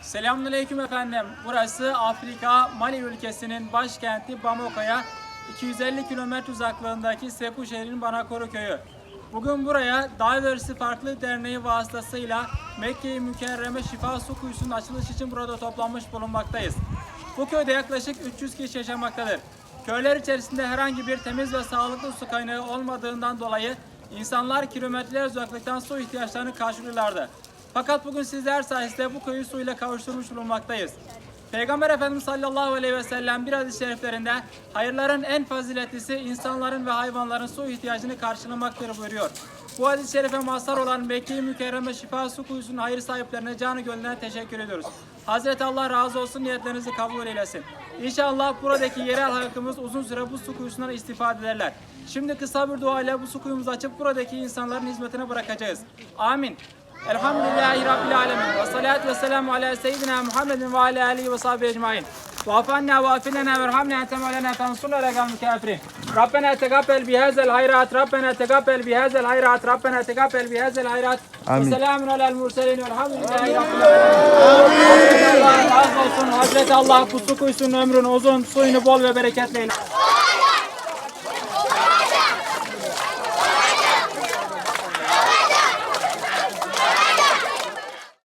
Selamünaleyküm efendim. Burası Afrika, Mali ülkesinin başkenti Bamako'ya 250 kilometre uzaklığındaki Seku şehrinin Banakoru köyü. Bugün buraya Diversity Farklı Derneği vasıtasıyla Mekke-i Mükerreme Şifa Su Kuyusu'nun açılış için burada toplanmış bulunmaktayız. Bu köyde yaklaşık 300 kişi yaşamaktadır. Köyler içerisinde herhangi bir temiz ve sağlıklı su kaynağı olmadığından dolayı insanlar kilometreler uzaklıktan su ihtiyaçlarını karşılıyorlardı. Fakat bugün sizler sayesinde bu köyü suyla kavuşturmuş bulunmaktayız. Peygamber Efendimiz sallallahu aleyhi ve sellem bir hadis-i şeriflerinde hayırların en faziletlisi insanların ve hayvanların su ihtiyacını karşılamaktır buyuruyor. Bu hadis-i şerife mazhar olan Mekke-i Mükerreme Şifa Su Kuyusu'nun hayır sahiplerine canı gönülden teşekkür ediyoruz. Hazreti Allah razı olsun niyetlerinizi kabul eylesin. İnşallah buradaki yerel halkımız uzun süre bu su kuyusundan istifade ederler. Şimdi kısa bir dua ile bu su kuyumuzu açıp buradaki insanların hizmetine bırakacağız. Amin. Elhamdülillahi Rabbil Alemin. Ve salatu ve selamu ala seyyidina Muhammedin ve ala alihi ve sahbihi ecmain. واعف عنا واغفر لنا وارحمنا انت مولانا فانصرنا على القوم الكافرين ربنا تقبل بهذا الخيرات ربنا تقبل بهذا الخيرات ربنا تقبل بهذا الخيرات آمين. وسلام على المرسلين والحمد لله رب العالمين Allah razı olsun Hazreti Allah bu su kuyusunun ömrünü uzun suyunu bol ve bereketli eyle.